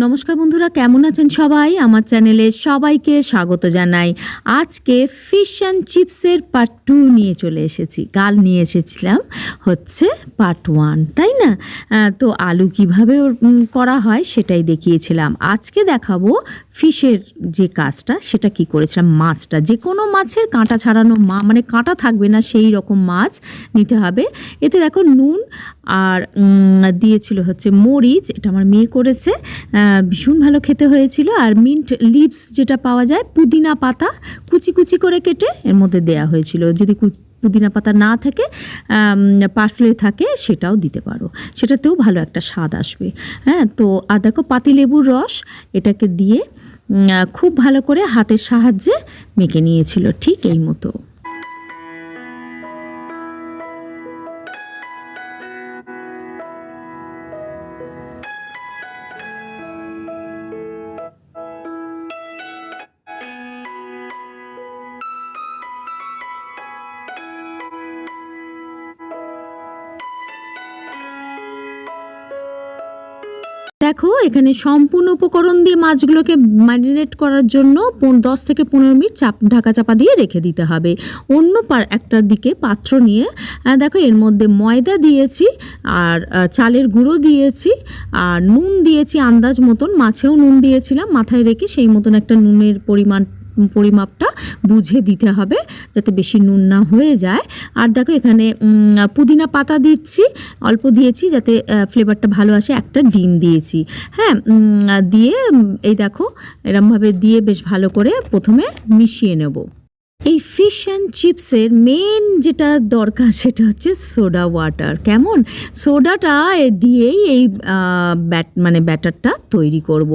নমস্কার বন্ধুরা, কেমন আছেন সবাই? আমার চ্যানেলে সবাইকে স্বাগত জানাই। আজকে ফিশ অ্যান্ড চিপসের পার্ট টু নিয়ে চলে এসেছি। কাল নিয়ে এসেছিলাম হচ্ছে পার্ট ওয়ান তাই না? তো আলু কীভাবে করা হয় সেটাই দেখিয়েছিলাম। আজকে দেখাবো ফিশের যে কাজটা, সেটা কি করেছিলাম? মাছটা। যে কোনো মাছের কাঁটা ছাড়ানো মা মানে কাঁটা থাকবে না, সেই রকম মাছ নিতে হবে। এতে দেখো নুন আর দিয়েছিল হচ্ছে মরিচ, এটা আমার মেয়ে করেছে। ভীষণ ভালো খেতে হয়েছিল আর মিন্ট লিভস যেটা পাওয়া যায়, পুদিনা পাতা কুচি কুচি করে কেটে এর মধ্যে দেয়া হয়েছিল। যদি পুদিনা পাতা না থাকে পার্সলে থাকে, সেটাও দিতে পারো। সেটাতেও ভালো একটা স্বাদ আসবে। হ্যাঁ তো আর দেখো পাতিলেবুর রস, এটাকে দিয়ে খুব ভালো করে হাতের সাহায্যে মেখে নিয়েছিল ঠিক এই মতো। দেখো, এখানে সম্পূর্ণ উপকরণ দিয়ে মাছগুলোকে ম্যারিনেট করার জন্য দশ থেকে পনেরো মিনিট চাপ ঢাকা চাপা দিয়ে রেখে দিতে হবে। অন্য একটা দিকে পাত্র নিয়ে দেখো, এর মধ্যে ময়দা দিয়েছি আর চালের গুঁড়ো দিয়েছি আর নুন দিয়েছি। আন্দাজ মতন মাছেও নুন দিয়েছিলাম। মাথায় রেখে সেই মতন একটা নুনের পরিমাণ পরিমাপটা বুঝে দিতে হবে যাতে বেশি নুন না হয়ে যায়। আর দেখো এখানে পুদিনা পাতা দিচ্ছি, অল্প দিয়েছি যাতে ফ্লেভারটা ভালো আসে। একটা ডিম দিয়েছি। হ্যাঁ দিয়ে, এই দেখো, এরমভাবে দিয়ে বেশ ভালো করে প্রথমে মিশিয়ে নেব। এই ফিশ অ্যান্ড চিপসের মেন যেটা দরকার সেটা হচ্ছে সোডা ওয়াটার কেমন? সোডাটা দিয়েই এই ব্যাট মানে ব্যাটারটা তৈরি করব।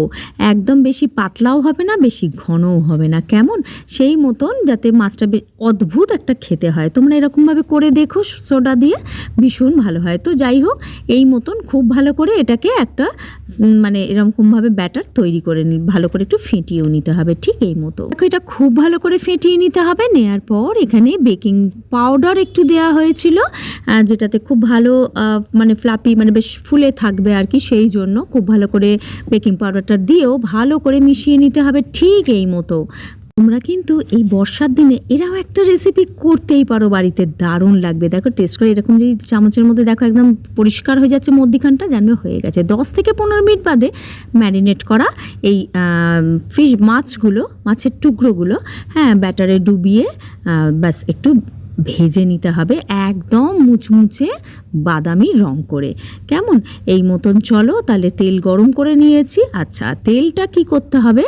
একদম বেশি পাতলাও হবে না, বেশি ঘনও হবে না। কেমন? সেই মতন যাতে মাছটা অদ্ভুত একটা খেতে হয়। তোমরা এরকমভাবে করে দেখো সোডা দিয়ে, ভীষণ ভালো হয়। তো যাই হোক, এই মতন খুব ভালো করে এটাকে একটা মানে এরকমভাবে ব্যাটার তৈরি করে ভালো করে একটু ফেটিয়েও নিতে হবে। ঠিক এই মতো। এটা খুব ভালো করে ফেটিয়ে নিতে হবে। নেয়ার পর এখানে বেকিং পাউডার একটু দেওয়া হয়েছিল যেটাতে খুব ভালো মানে ফ্লাপি মানে বেশ ফুলে থাকবে আর কি, সেই জন্য খুব ভালো করে বেকিং পাউডারটা দিয়েও ভালো করে মিশিয়ে নিতে হবে ঠিক এই মতো। তোমরা কিন্তু এই বর্ষার দিনে এরাও একটা রেসিপি করতেই পারো, বাড়িতে দারুণ লাগবে। দেখো টেস্ট করে এরকম যদি চামচের মধ্যে দেখো, একদম পরিষ্কার হয়ে যাচ্ছে মধ্যিখানটা জানবে হয়ে গেছে। দশ থেকে পনেরো মিনিট বাদে ম্যারিনেট করা এই ফিশ মাছগুলো, মাছের টুকরোগুলো হ্যাঁ ব্যাটারে ডুবিয়ে ব্যাস, একটু ভেজে নিতে হবে একদম মুচমুচে বাদামি রং করে। কেমন? এই মতন চলো, তাহলে তেল গরম করে নিয়েছি। আচ্ছা তেলটা কি করতে হবে?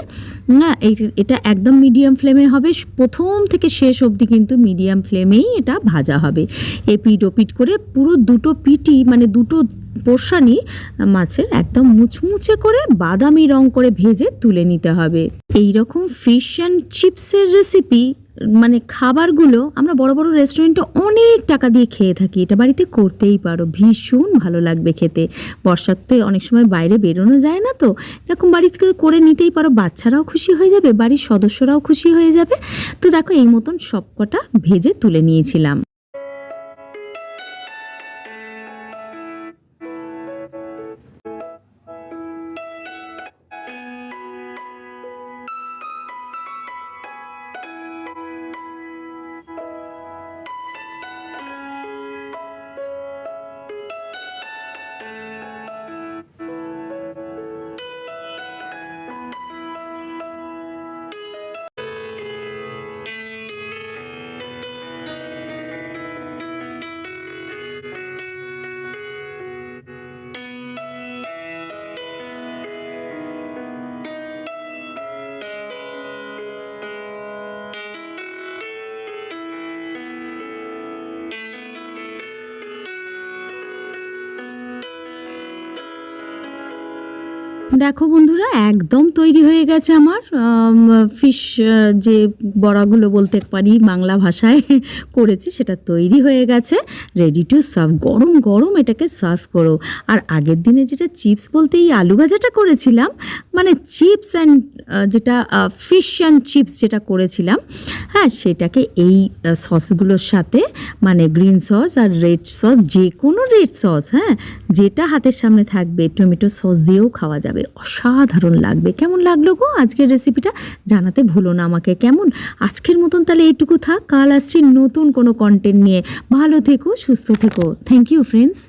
না এটা একদম মিডিয়াম ফ্লেমে হবে। প্রথম থেকে শেষ অবধি কিন্তু মিডিয়াম ফ্লেমেই এটা ভাজা হবে। এপিট ওপিট করে পুরো দুটো পিটি মানে দুটো পোর্শানই মাছের একদম মুচমুচে করে বাদামি রং করে ভেজে তুলে নিতে হবে। এই রকম ফিশ অ্যান্ড চিপসের রেসিপি মানে খাবারগুলো আমরা বড় বড় রেস্টুরেন্টে অনেক টাকা দিয়ে খেয়ে থাকি। এটা বাড়িতে করতেই পারো। ভীষণ ভালো লাগবে খেতে। বর্ষাতে অনেক সময় বাইরে বেরোনো যায় না তো। এরকম বাড়িতে করে নিতেই পারো। বাচ্চারাও খুশি হয়ে যাবে, বাড়ির সদস্যরাও খুশি হয়ে যাবে। তো দেখো এই মতন সবকটা ভেজে তুলে নিয়েছিলাম। দেখো বন্ধুরা, একদম তৈরি হয়ে গেছে আমার ফিশ যে বড়াগুলো বলতে পারি বাংলা ভাষায় করেছি, সেটা তৈরি হয়ে গেছে। রেডি টু সার্ভ গরম গরম এটাকে সার্ভ করো। আর আগের দিনে যেটা চিপস বলতে এই আলু ভাজাটা করেছিলাম মানে চিপস অ্যান্ড যেটা ফিশ অ্যান্ড চিপস যেটা করেছিলাম হ্যাঁ সেটাকে এই সসগুলোর সাথে মানে গ্রিন সস আর রেড সস যে কোনো রেড সস হ্যাঁ যেটা হাতের সামনে থাকবে, টমেটো সস দিয়েও খাওয়া যাবে। অসাধারণ লাগবে। কেমন লাগল গো আজকের রেসিপিটা? জানাতে ভুলো না আমাকে, কেমন? আজকের মতন তাহলে এইটুকু থাক। কাল আসছি নতুন কোনো কন্টেন্ট নিয়ে। ভালো থেকো, সুস্থ থেকো। Thank you friends